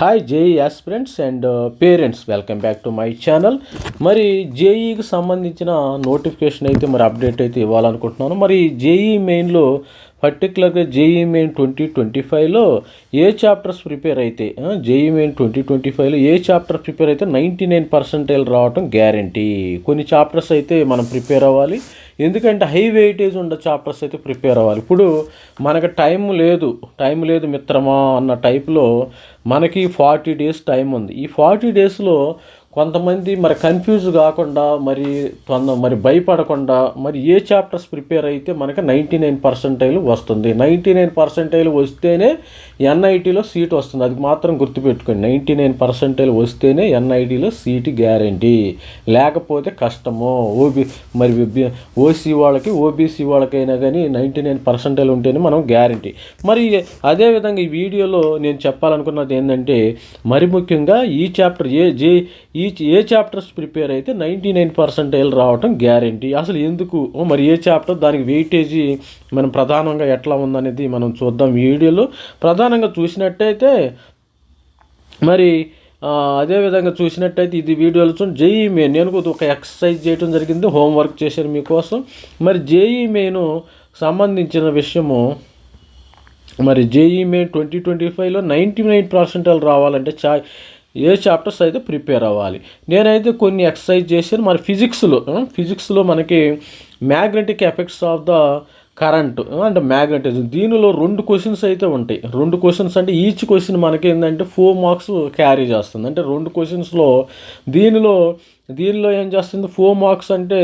Hi JEE aspirants and parents welcome back to my channel మరి జేఈకి సంబంధించిన notification అయితే మరి అప్డేట్ అయితే ఇవ్వాలనుకుంటున్నాను. మరి జేఈ మెయిన్లో పర్టికులర్గా జేఈ మెయిన్ ట్వంటీ ట్వంటీ ఫైవ్లో ఏ చాప్టర్స్ ప్రిపేర్ అయితే జేఈ మెయిన్ ట్వంటీ ట్వంటీ ఫైవ్లో ఏ చాప్టర్ ప్రిపేర్ అయితే నైంటీ నైన్ పర్సెంటేజ్ రావటం గ్యారంటీ కొన్ని చాప్టర్స్ అయితే మనం ప్రిపేర్ అవ్వాలి. ఎందుకంటే హై వెయిటేజ్ ఉన్న చాప్టర్స్ అయితే ప్రిపేర్ అవ్వాలి. ఇప్పుడు మనకు టైం లేదు టైం లేదు మిత్రమా అన్న టైప్లో మనకి ఫార్టీ డేస్ టైం ఉంది. ఈ ఫార్టీ డేస్లో కొంతమంది మరి కన్ఫ్యూజ్ కాకుండా మరి తొంద మరి భయపడకుండా మరి ఏ చాప్టర్స్ ప్రిపేర్ అయితే మనకి నైంటీ నైన్ పర్సెంటైల్ వస్తుంది నైంటీ నైన్ పర్సెంటైల్ వస్తేనే ఎన్ఐటీలో సీట్ వస్తుంది. అది మాత్రం గుర్తుపెట్టుకోండి. నైంటీ నైన్ పర్సెంటైల్ వస్తేనే ఎన్ఐటీలో సీట్ గ్యారంటీ లేకపోతే కష్టము. ఓబీ మరి ఓసీ వాళ్ళకి ఓబీసీ వాళ్ళకైనా కానీ నైంటీ నైన్ పర్సెంటైల్ ఉంటేనే మనం గ్యారంటీ మరి అదేవిధంగా ఈ వీడియోలో నేను చెప్పాలనుకున్నది ఏంటంటే మరి ముఖ్యంగా ఈ చాప్టర్ ఏ జే ఈ ఏ చాప్టర్స్ ప్రిపేర్ అయితే నైంటీ నైన్ పర్సెంటైల్ రావటం గ్యారంటీ. అసలు ఎందుకు? ఓ మరి ఏ చాప్టర్? దానికి వెయిటేజీ మనం ప్రధానంగా ఎట్లా ఉందనేది మనం చూద్దాం వీడియోలో. ప్రధానంగా చూసినట్టయితే మరి అదేవిధంగా చూసినట్టయితే ఇది వీడియోలు చూడండి. JEE main. నేను కూడా ఒక ఎక్సర్సైజ్ చేయడం జరిగింది హోంవర్క్ చేశాను మీకోసం. మరి జేఈ మెయిన్ సంబంధించిన విషయము మరి జేఈ మెయిన్ ట్వంటీ ట్వంటీ ఫైవ్లో నైంటీ నైన్ పర్సెంటేజ్ రావాలంటే చా ఏ చాప్టర్స్ అయితే ప్రిపేర్ అవ్వాలి. నేనైతే కొన్ని ఎక్సర్సైజ్ చేశాను. మరి ఫిజిక్స్లో ఫిజిక్స్లో మనకి magnetic effects of the current అంటే మ్యాగ్నెటిజం. దీనిలో రెండు క్వశ్చన్స్ అయితే ఉంటాయి. రెండు క్వశ్చన్స్ అంటే ఈచ్ క్వశ్చన్ మనకి ఏంటంటే ఫోర్ మార్క్స్ క్యారీ చేస్తుంది. అంటే రెండు క్వశ్చన్స్లో దీనిలో దీనిలో ఏం చేస్తుంది? ఫోర్ మార్క్స్ అంటే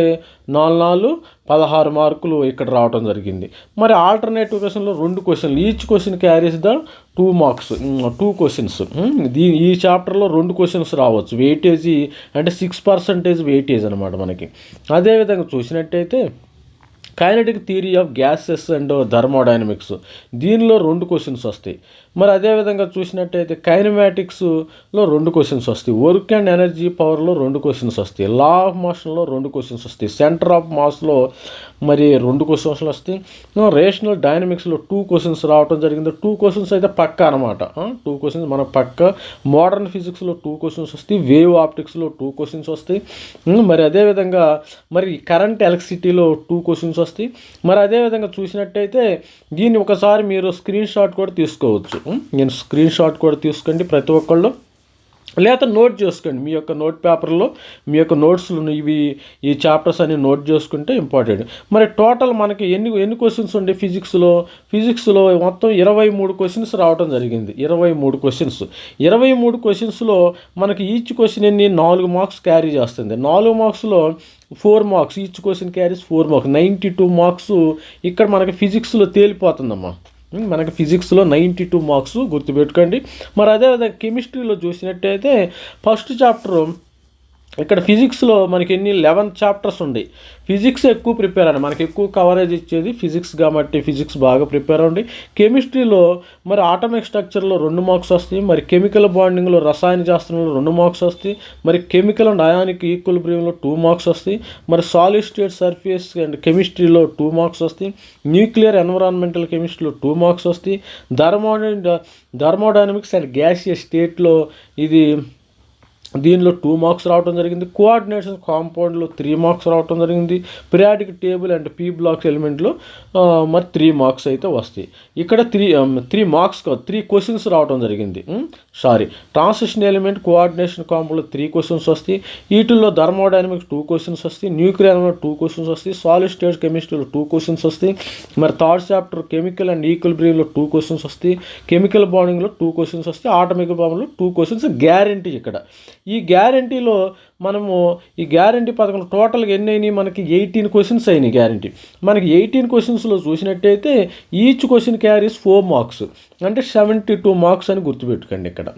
నాలుగు నాలుగు పదహారు మార్కులు ఇక్కడ రావడం జరిగింది. మరి ఆల్టర్నేటివ్ క్వశ్చన్లో రెండు క్వశ్చన్లు each question carries the two marks two questions దీ ఈ చాప్టర్లో రెండు క్వశ్చన్స్ రావచ్చు. వెయిటేజీ అంటే సిక్స్ పర్సంటేజ్ వెయిటేజ్ అనమాట మనకి. అదేవిధంగా చూసినట్టయితే kinetic theory of gases and thermodynamics దీనిలో రెండు క్వశ్చన్స్ వస్తాయి. మరి అదేవిధంగా చూసినట్టయితే కైనమాటిక్స్లో రెండు క్వశ్చన్స్ వస్తాయి. వర్క్ అండ్ ఎనర్జీ పవర్లో రెండు క్వశ్చన్స్ వస్తాయి. లా ఆఫ్ మోషన్లో రెండు క్వశ్చన్స్ వస్తాయి. సెంటర్ ఆఫ్ మాస్లో మరి రెండు క్వశ్చన్స్ వస్తాయి. రేషనల్ డైనమిక్స్లో టూ క్వశ్చన్స్ రావడం జరిగింది. టూ క్వశ్చన్స్ అయితే పక్క అనమాట టూ క్వశ్చన్స్ మన పక్క. మోడర్న్ ఫిజిక్స్లో టూ క్వశ్చన్స్ వస్తాయి. వేవ్ ఆప్టిక్స్లో టూ క్వశ్చన్స్ వస్తాయి. మరి అదేవిధంగా మరి కరెంట్ ఎలక్ట్రిసిటీలో టూ క్వశ్చన్స్ వస్తాయి. మరి అదేవిధంగా చూసినట్టయితే దీన్ని ఒకసారి మీరు స్క్రీన్ షాట్ కూడా తీసుకోవచ్చు. నేను స్క్రీన్ షాట్ కూడా తీసుకోండి ప్రతి ఒక్కళ్ళు. లేదా నోట్ చేసుకోండి. మీ యొక్క నోట్ పేపర్లో మీ యొక్క నోట్స్లు ఇవి ఈ చాప్టర్స్ అన్ని నోట్ చేసుకుంటే ఇంపార్టెంట్. మరి టోటల్ మనకి ఎన్ని ఎన్ని క్వశ్చన్స్ ఉండే ఫిజిక్స్లో? ఫిజిక్స్లో మొత్తం ఇరవై మూడు క్వశ్చన్స్ రావడం జరిగింది. ఇరవై మూడు క్వశ్చన్స్. ఇరవై మూడు క్వశ్చన్స్లో మనకి ఈచ్ క్వశ్చన్ ఎన్ని? నాలుగు మార్క్స్ క్యారీ చేస్తుంది. నాలుగు మార్క్స్లో four marks. Each question carries four marks. Ninety two marks ఇక్కడ మనకి ఫిజిక్స్లో తేలిపోతుందమ్మా. మనకి ఫిజిక్స్లో నైంటీ టూ మార్క్స్ గుర్తుపెట్టుకోండి. మరి అదేవిధంగా కెమిస్ట్రీలో చూసినట్టయితే ఫస్ట్ చాప్టర్ ఇక్కడ ఫిజిక్స్లో మనకి ఎన్ని లెవెన్ చాప్టర్స్ ఉన్నాయి ఫిజిక్స్ ఎక్కువ ప్రిపేర్ అండి మనకి ఎక్కువ కవరేజ్ ఇచ్చేది ఫిజిక్స్ కాబట్టి ఫిజిక్స్ బాగా ప్రిపేర్ అవ్వండి. కెమిస్ట్రీలో మరి ఆటమిక్ స్ట్రక్చర్లో రెండు మార్క్స్ వస్తాయి మరి కెమికల్ బాండింగ్లో రసాయన శాస్త్రంలో రెండు మార్క్స్ వస్తాయి మరి కెమికల్ అండ్ అయానిక్ ఈక్వల్ బ్రీమ్లో టూ మార్క్స్ వస్తాయి మరి సాలిడ్ స్టేట్ సర్ఫేస్ అండ్ కెమిస్ట్రీలో టూ మార్క్స్ వస్తాయి న్యూక్లియర్ ఎన్విరాన్మెంటల్ కెమిస్ట్రీలో టూ మార్క్స్ వస్తాయి ధర్మో ధర్మోడైనమిక్స్ అండ్ గ్యాసియస్ స్టేట్లో ఇది దీనిలో టూ మార్క్స్ రావడం జరిగింది. కోఆర్డినేషన్ కాంపౌండ్లో త్రీ మార్క్స్ రావడం జరిగింది. Periodic table and P blocks ఎలిమెంట్లో మరి త్రీ మార్క్స్ అయితే వస్తాయి. ఇక్కడ three three marks three questions రావడం జరిగింది. సారీ ట్రాన్సిషన్ ఎలిమెంట్ కోఆర్డినేషన్ కాంపౌండ్లో త్రీ క్వశ్చన్స్ వస్తాయి. వీటిల్లో థర్మోడైనమిక్స్ టూ క్వశ్చన్స్ వస్తాయి. న్యూక్లియర్ టూ క్వశ్చన్స్ వస్తాయి. సాలిడ్ స్టేట్ కెమిస్ట్రీలో టూ క్వశ్చన్స్ వస్తాయి. మరి థర్డ్ చాప్టర్ కెమికల్ అండ్ ఈక్వల్ బ్రీవ్లో టూ క్వశ్చన్స్ వస్తాయి. కెమికల్ బాండింగ్లో టూ క్వశ్చన్స్ వస్తాయి. ఆటమిక్ బాండింగ్లో టూ క్వశ్చన్స్ గ్యారంటీ ఇక్కడ. ఈ గ్యారంటీలో మనము ఈ గ్యారంటీ పథకంలో టోటల్గా ఎన్ని అయినాయి? మనకి ఎయిటీన్ క్వశ్చన్స్ అయినాయి గ్యారంటీ. మనకి ఎయిటీన్ క్వశ్చన్స్లో చూసినట్టయితే each question carries four marks. అంటే సెవెంటీ టూ మార్క్స్ అని గుర్తుపెట్టుకోండి ఇక్కడ.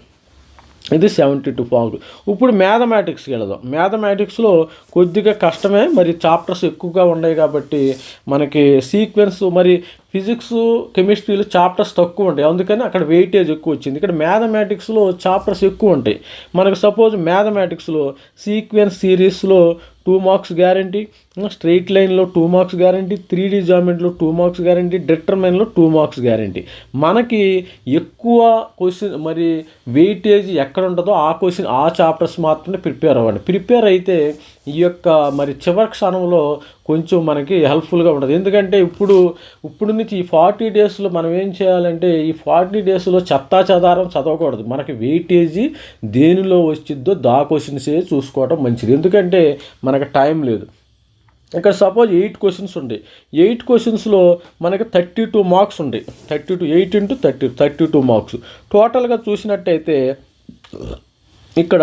ఇది సెవెంటీ టూ పాయింట్ ఇప్పుడు మ్యాథమెటిక్స్కి వెళదాం. మ్యాథమెటిక్స్లో కొద్దిగా కష్టమే మరి చాప్టర్స్ ఎక్కువగా ఉన్నాయి కాబట్టి మనకి సీక్వెన్స్ మరి ఫిజిక్స్ కెమిస్ట్రీలో చాప్టర్స్ తక్కువ ఉంటాయి. అందుకని అక్కడ వెయిటేజ్ ఎక్కువ వచ్చింది. ఇక్కడ మ్యాథమెటిక్స్లో చాప్టర్స్ ఎక్కువ ఉంటాయి. మనకు సపోజ్ మ్యాథమెటిక్స్లో సీక్వెన్స్ సిరీస్లో టూ మార్క్స్ గ్యారంటీ స్ట్రెయిట్ లైన్లో two marks guarantee three D జామెంట్లో two marks guarantee డిటర్మైన్లో టూ మార్క్స్ గ్యారంటీ. మనకి ఎక్కువ క్వశ్చన్ మరి వెయిటేజ్ ఎక్కడ ఉంటుందో ఆ క్వశ్చన్ ఆ చాప్టర్స్ మాత్రమే ప్రిపేర్ అవ్వండి. ప్రిపేర్ అయితే ఈ యొక్క మరి చివరి క్షణంలో కొంచెం మనకి హెల్ప్ఫుల్గా ఉంటుంది. ఎందుకంటే ఇప్పుడు ఇప్పుడు నుంచి ఈ ఫార్టీ డేస్లో మనం ఏం చేయాలంటే ఈ ఫార్టీ డేస్లో చెత్తా చెదారం చదవకూడదు. మనకి వెయిటేజీ దేనిలో వచ్చిద్దో దా క్వశ్చన్సే చూసుకోవడం మంచిది. ఎందుకంటే మనకి టైం లేదు. ఇక్కడ సపోజ్ ఎయిట్ క్వశ్చన్స్ ఉండే. ఎయిట్ క్వశ్చన్స్లో మనకి థర్టీ టూ మార్క్స్ ఉండే. Thirty two eight into thirty thirty two marks టోటల్గా చూసినట్టయితే ఇక్కడ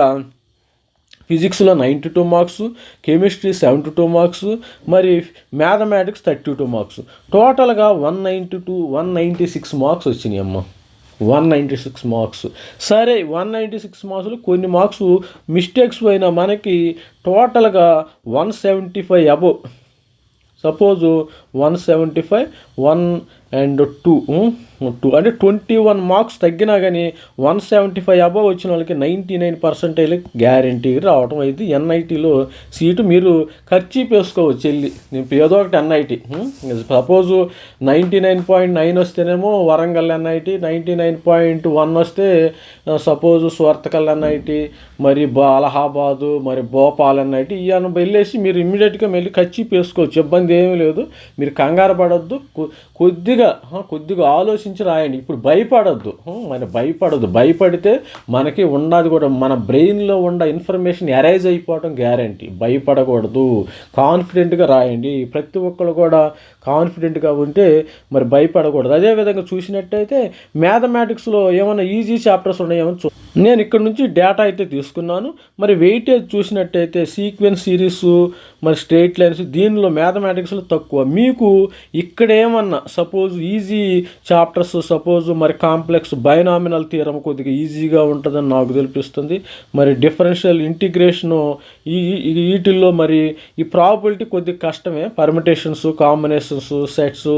ఫిజిక్స్లో ninety two marks chemistry seventy two marks మరి మ్యాథమెటిక్స్ థర్టీ టూ మార్క్స్. టోటల్గా one ninety two one ninety six marks వచ్చినాయి అమ్మ. One ninety six marks. సరే వన్ నైంటీ సిక్స్ మార్క్స్లో కొన్ని మార్క్స్ మిస్టేక్స్ పోయిన మనకి టోటల్గా one seventy five above. Suppose one seventy five one and two two. అంటే ట్వంటీ వన్ మార్క్స్ తగ్గినా కానీ వన్ సెవెంటీ ఫైవ్ అబవ్ వచ్చిన వాళ్ళకి నైంటీ నైన్ పర్సెంటేజ్ గ్యారంటీ రావడం అయితే ఎన్ఐటీలో సీటు మీరు ఖర్చు వేసుకోవచ్చు వెళ్ళి ఏదో ఒకటి NIT suppose ninety nine point nine వస్తేనేమో Warangal NIT ninety nine point one వస్తే సపోజు స్వర్తకల్ ఎన్ఐటీ మరి బా అలహాబాదు మరి భోపాల్ ఎన్ఐటీ ఇవన్నీ వెళ్ళేసి మీరు ఇమ్మీడియట్గా వెళ్ళి ఖర్చు వేసుకోవచ్చు. ఇబ్బంది ఏమీ లేదు. మీరు కంగారు పడద్దు. కొద్దిగా కొద్దిగా ఆలోచించి రాయండి. ఇప్పుడు భయపడద్దు. మన భయపడద్దు. భయపడితే మనకి ఉన్నది కూడా. మన బ్రెయిన్లో ఉన్న ఇన్ఫర్మేషన్ ఎరైజ్ అయిపోవడం గ్యారంటీ. భయపడకూడదు. కాన్ఫిడెంట్గా రాయండి. ప్రతి ఒక్కరు కూడా కాన్ఫిడెంట్గా ఉంటే మరి భయపడకూడదు. అదేవిధంగా చూసినట్టయితే మ్యాథమెటిక్స్లో ఏమైనా ఈజీ చాప్టర్స్ ఉన్నాయేమో చూ నేను ఇక్కడ నుంచి డేటా అయితే తీసుకున్నాను. మరి వెయిటేజ్ చూసినట్టయితే సీక్వెన్స్ సిరీస్ మరి స్ట్రేట్ లైన్స్ దీనిలో మ్యాథమెటిక్స్లో తక్కువ. మీకు ఇక్కడేమన్నా సపోజ్ ఈజీ చాప్టర్స్ సపోజ్ మరి కాంప్లెక్స్ బైనామినల్ తీరం కొద్దిగా ఈజీగా ఉంటుందని నాకు తెలిపిస్తుంది. మరి డిఫరెన్షియల్ ఇంటిగ్రేషను ఈ వీటిల్లో మరి ఈ ప్రాబిలిటీ కొద్దిగా కష్టమే. పర్మిటేషన్స్ కాంబినేషన్స్ సెట్స్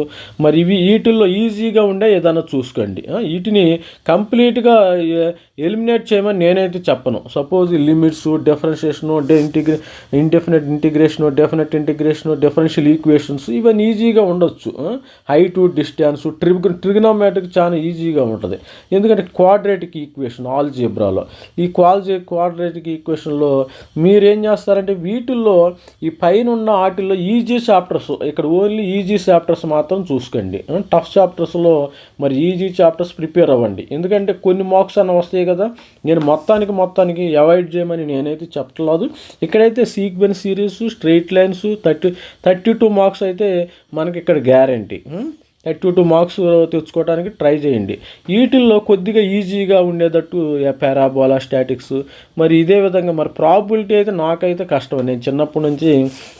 మరి ఇవి వీటిల్లో ఈజీగా ఉండే ఏదైనా చూసుకోండి. వీటిని కంప్లీట్గా ఎలిమినేట్ చేయమని నేనైతే చెప్పను. Suppose limits differentiation ఇంటిగ్రే indefinite integration definite integration differential equations ఇవన్నీ ఈజీగా ఉండొచ్చు. హైటు డిస్టెన్స్ ట్రిగ్ ట్రిగ్నోమేటిక్ చాలా ఈజీగా ఉంటుంది. ఎందుకంటే క్వాడ్రేటిక్ ఈక్వేషన్ ఆల్జీబ్రాలో ఈ క్వాల్జీ క్వాడ్రేటిక్ ఈక్వేషన్లో మీరేం చేస్తారంటే వీటిల్లో ఈ పైన ఉన్న వాటిల్లో ఈజీ చాప్టర్స్ ఇక్కడ ఓన్లీ ఈజీ చాప్టర్స్ మాత్రం చూసుకోండి. టఫ్ చాప్టర్స్లో మరి ఈజీ చాప్టర్స్ ప్రిపేర్ అవ్వండి. ఎందుకంటే కొన్ని మార్క్స్ అన్న వస్తాయి కదా. నేను మొత్తానికి మొత్తానికి అవాయిడ్ చేయమని నేనైతే చెప్పట్లేదు ఇక్కడైతే sequence series straight lines thirty thirty two marks అయితే మనకి ఇక్కడ గ్యారంటీ. టూ టూ మార్క్స్ తెచ్చుకోవడానికి ట్రై చేయండి. వీటిల్లో కొద్దిగా ఈజీగా ఉండేటట్టు పారాబోలా స్టాటిక్స్. మరి ఇదే విధంగా మరి ప్రాబిలిటీ అయితే నాకైతే కష్టం. నేను చిన్నప్పటి నుంచి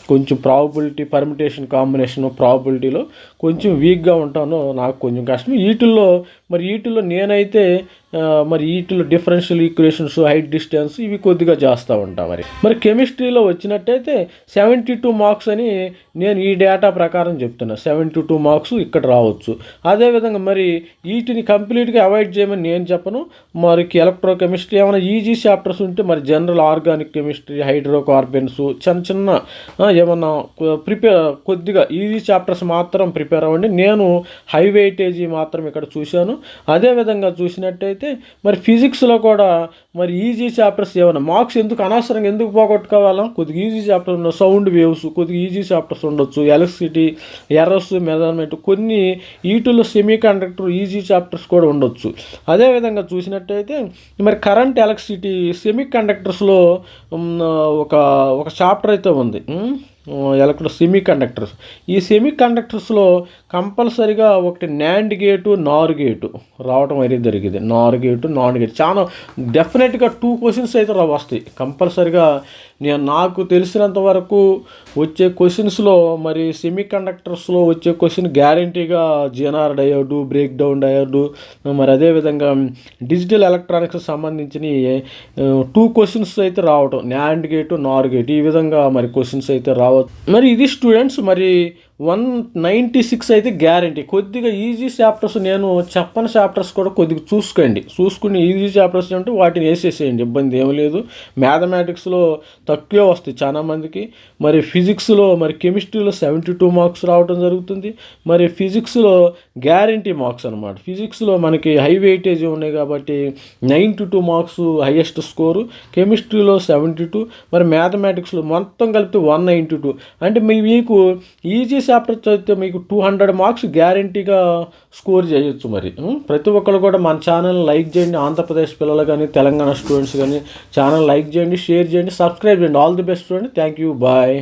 కొంచెం ప్రాబిలిటీ పర్మిటేషన్ కాంబినేషన్ ప్రాబిలిటీలో కొంచెం వీక్గా ఉంటాను నాకు కొంచెం కష్టం. వీటిల్లో మరి వీటిల్లో నేనైతే మరి వీటిలో డిఫరెన్షియల్ ఈక్వేషన్స్ హైట్ డిస్టెన్స్ ఇవి కొద్దిగా చేస్తూ ఉంటా మరి. మరి కెమిస్ట్రీలో వచ్చినట్టయితే సెవెంటీ టూ మార్క్స్ అని నేను ఈ డేటా ప్రకారం చెప్తున్నా. సెవెంటీ టూ మార్క్స్ ఇక్కడ రావచ్చు. అదేవిధంగా మరి వీటిని కంప్లీట్గా అవాయిడ్ చేయమని నేను చెప్పను. మరి ఎలక్ట్రో కెమిస్ట్రీ ఏమైనా ఈజీ చాప్టర్స్ ఉంటే మరి జనరల్ ఆర్గానిక్ కెమిస్ట్రీ హైడ్రోకార్బన్స్ చిన్న చిన్న ఏమన్నా ప్రిపేర్ కొద్దిగా ఈజీ చాప్టర్స్ మాత్రం ప్రిపేర్ అవ్వండి. నేను హై వెయిటేజీ మాత్రం ఇక్కడ చూశాను. అదేవిధంగా చూసినట్టయితే మరి ఫిజిక్స్లో కూడా మరి ఈజీ చాప్టర్స్ ఏమైనా మార్క్స్ ఎందుకు అనవసరంగా ఎందుకు పోగొట్టుకోవాలా? కొద్దిగా ఈజీ చాప్టర్ ఉన్న సౌండ్ వేవ్స్ కొద్దిగా ఈజీ చాప్టర్స్ ఉండొచ్చు. ఎలక్ట్రిసిటీ ఎర్రస్ మెజర్మెంట్ కొన్ని వీటిలో సెమీ కండక్టర్ ఈజీ చాప్టర్స్ కూడా ఉండొచ్చు. అదేవిధంగా చూసినట్టయితే మరి కరెంట్ ఎలక్ట్రిసిటీ సెమీ కండక్టర్స్లో ఒక ఒక చాప్టర్ అయితే ఉంది. ఎలక్ట్రో సెమీ కండక్టర్స్ ఈ సెమీ కండక్టర్స్లో కంపల్సరిగా ఒకటి న్యాండ్ గేటు నార్ గేటు రావడం అనేది జరిగింది. నార్ గేటు నాన్ గేట్ చాలా డెఫినెట్గా టూ క్వశ్చన్స్ అయితే వస్తాయి. కంపల్సరిగా నేను నాకు తెలిసినంత వరకు వచ్చే క్వశ్చన్స్లో మరి సెమీ కండక్టర్స్లో వచ్చే క్వశ్చన్ గ్యారంటీగా Zener diode break down diode మరి అదేవిధంగా డిజిటల్ ఎలక్ట్రానిక్స్ సంబంధించిన టూ క్వశ్చన్స్ అయితే రావటం. న్యాండ్ గేటు నార్ గేటు ఈ విధంగా మరి క్వశ్చన్స్ అయితే రావచ్చు మరి ఇది స్టూడెంట్స్ మరి వన్ నైంటీ సిక్స్ అయితే గ్యారంటీ. కొద్దిగా ఈజీ చాప్టర్స్ నేను చెప్పని చాప్టర్స్ కూడా కొద్దిగా చూసుకోండి. చూసుకుని ఈజీ చాప్టర్స్ అంటే వాటిని వేసేసేయండి ఇబ్బంది ఏం లేదు. మ్యాథమెటిక్స్లో తక్కువే వస్తాయి చాలా మందికి. మరి ఫిజిక్స్లో మరి కెమిస్ట్రీలో సెవెంటీ టూ మార్క్స్ రావడం జరుగుతుంది. మరి ఫిజిక్స్లో గ్యారంటీ మార్క్స్ అనమాట ఫిజిక్స్లో మనకి హై వెయిటేజ్ ఉన్నాయి కాబట్టి ninety two marks highest score. కెమిస్ట్రీలో సెవెంటీ టూ మరి మ్యాథమెటిక్స్లో మొత్తం కలిపితే వన్ నైంటీ టూ. అంటే మీ మీకు ఈజీ చాప్టర్ చదివితే మీకు టూ హండ్రెడ్ మార్క్స్ గ్యారంటీగా స్కోర్ చేయొచ్చు మరి. ప్రతి ఒక్కరు కూడా మన ఛానల్ లైక్ చేయండి. ఆంధ్రప్రదేశ్ పిల్లలు కానీ తెలంగాణ స్టూడెంట్స్ కానీ ఛానల్ లైక్ చేయండి షేర్ చేయండి సబ్స్క్రైబ్ చేయండి. ఆల్ ది బెస్ట్ చూడండి థ్యాంక్ యూ బాయ్